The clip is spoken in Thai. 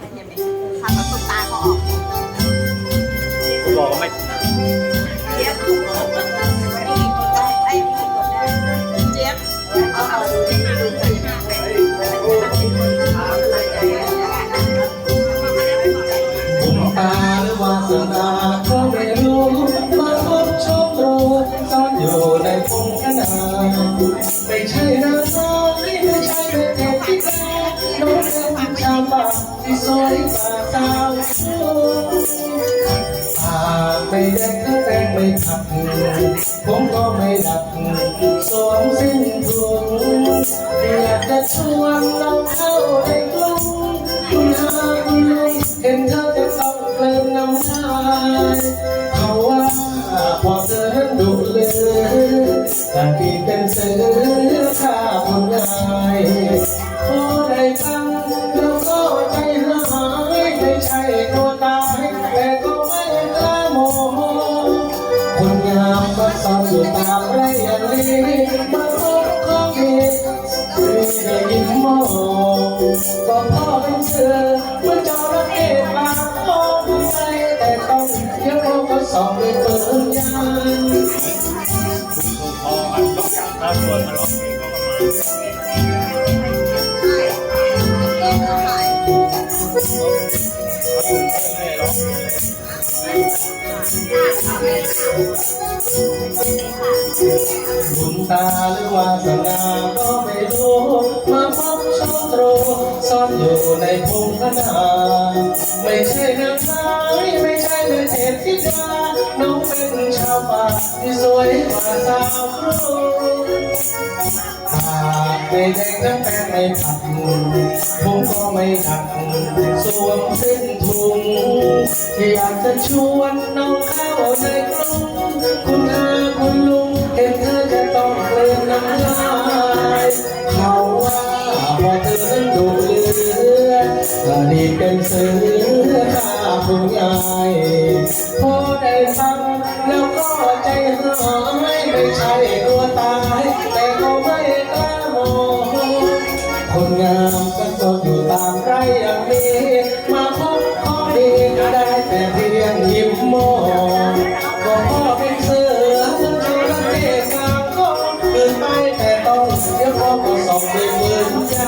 เห็นไหมทำประตูตาเขาออกบอกว่าไม่เจี๊ยบไอ้ถูกได้เจี๊ยบเอาเอาดูดิดูสิตาหรือวาสนาก็ไม่รู้มาพบชคโตซ่อนอยู่ใน ที่สวยกว่าสาวหากไม่เด็กถ้าแต่งไม่ขับผมก็ไม่หลับสวมสิ้นทุนอยากจะชวนเราเข้าในกลุ่มคุณอาคุณลุงเห็นเธอจะต้องเกลินน้ำลาย อยู่ตามไรอย่างนี้มาพบของเดีไม่ได้ยินมมองก็พ่อเป็นเสือเมื่อจอระเข้ปากมองใจแต่ต้องเดี๋ยวเราก็สอบไปเปิดยานถูกคอมันต้องการถ้าชวนมาร้องเพลงก็มาเขาถู บุญตาหรือวาสนาก็ไม่รู้มาพบโชคโตรซ่อนอยู่ในพงขนาไม่ใช่นางไม้ไม่ใช่เป็นเทพธิด ที่สวยกว่าสาวครูหากไม่ได้ตั้งแต่ไม่ผัดผมก็ไม่หักสวมเส้นทุงอยากจะชวนน้องเข้าในกรุงคุณอาคุณลุงเห็นเธอจะต้องเกลืนน้ำลายเขาว่าพอเธอนั้นดูเลือก็ดีเป็นเสือข้าคุณยายพอได้ฟังแล้วก็ ไม่ใช่ตัวตาย แต่ก็ไม่กล้ามองคนงามก็จนอยู่ตามไรอย่างนี้ มาพบข้อดีก็ได้แต่เพียงยิ้มมองก็พ่อเป็นเสือมันเจอเทศกลางก็เกินไปแต่ต้องเดี๋ยวพ่อก็สองด้วยมือยา